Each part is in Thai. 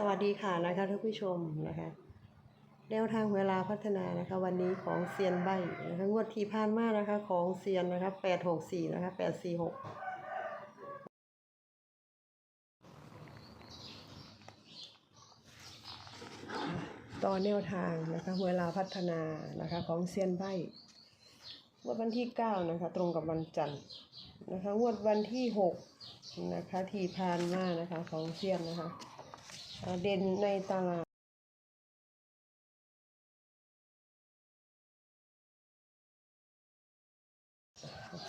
สวัสดีค่ะนะคะท่านผู้ชมนะคะแนวทางเวลาพัฒนานะคะ วันนี้ของเซียนใบนะคะงวดที่ผ่านมานะคะ ของเซียนนะคะแปดหกสี่นะคะแปดสี่หกต่อแนวทางนะคะเวลาพัฒนานะคะของเซียนใบงวดวันที่เก้านะคะตรงกับวันจันทร์นะคะงวดวันที่หกนะคะที่ผ่านมานะคะของเซียนนะคะ เด่นในตาราง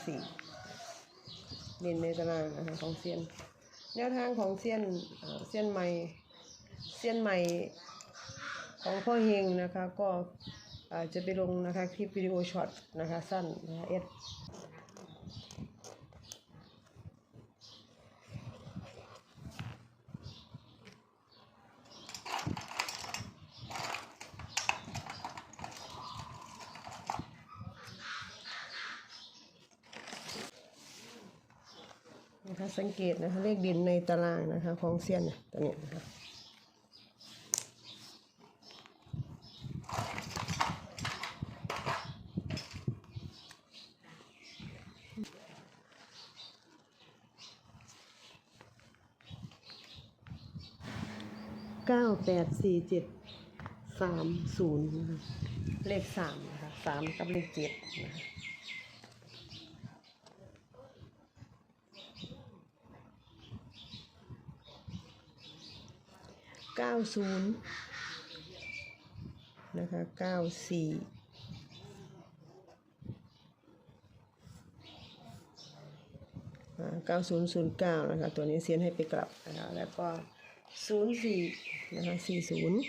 สี่เด่นในตารางนะคะของเซียน แนวทางของเซียนเซียนใหม่เซียนใหม่ของพ่อเฮงนะคะก็จะไปลงนะคะคลิปวิดีโอช็อตนะคะสั้นนะคะเอส นะคะสังเกตนะคะเลขดินในตารางนะคะของเซียนตัวนี้นะคะเก้าแปดสี่เจ็ดสามศูนย์เลขสามนะคะสามกับเลขเจ็ดนะคะ เก้าศูนย์นะคะเก้าสี่เก้าศูนย์ศูนย์เก้านะคะ ตัวนี้เซียนให้ไปกลับนะคะแล้วก็ศูนย์สี่นะคะสี่ศูนย์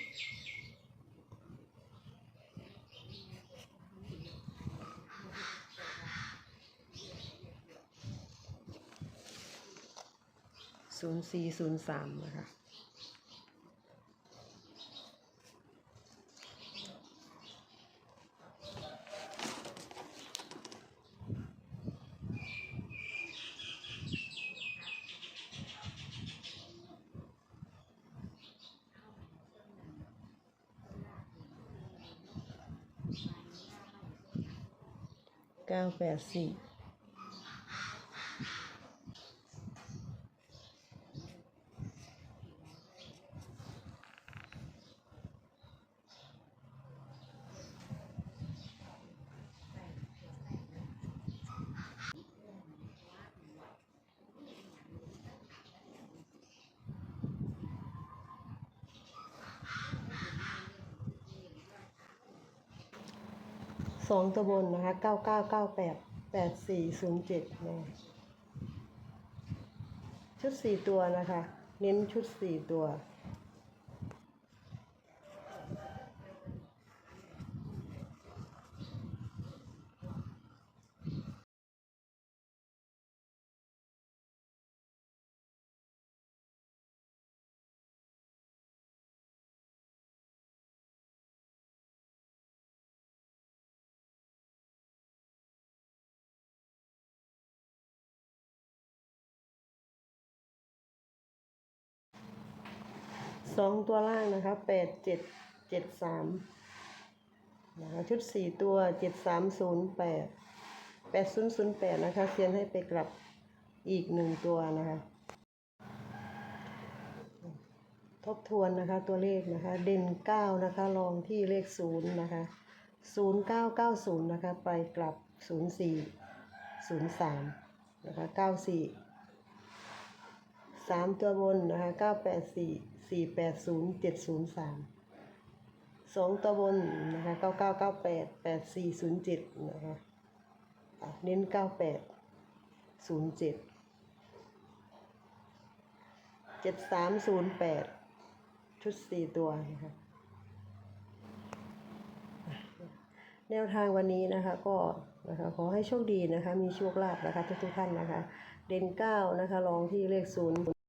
ศูนย์สี่ศูนย์สามนะคะ เก้าแปดสี่ สองตัวบนนะคะเก้าเก้าเก้าแปดแปดสี่ศูนย์เจ็ดนะชุดสี่ตัวนะคะ เน้นชุดสี่ตัว สองตัวล่างนะคะแปดเจ็ดเจ็ดสามนะคะชุดสี่ตัวเจ็ดสามศูนย์แปดแปดศูนย์ศูนย์แปดนะคะเซียนให้ไปกลับอีกหนึ่งตัวนะคะ ทบทวนนะคะตัวเลขนะคะ เด่นเก้านะคะรองที่เลขศูนย์นะคะศูนย์เก้าเก้าศูนย์นะคะไปกลับศูนย์สี่ศูนย์สามนะคะเก้าสี่สามตัวบนนะคะเก้าแปดสี่ สี่แปดศูนย์เจ็ดศูนย์สามสองตัวบนนะคะเก้าเก้าเก้าแปดแปดสี่ศูนย์เจ็ดนะคะเน้นเก้าแปดศูนย์เจ็ดเจ็ดสามศูนย์แปดชุดสี่ตัวนะคะแนวทางวันนี้นะคะก็นะคะขอให้โชคดีนะคะมีโชคลาภนะคะทุกๆท่านนะคะ เด่นเก้านะคะรองที่เลขศูนย์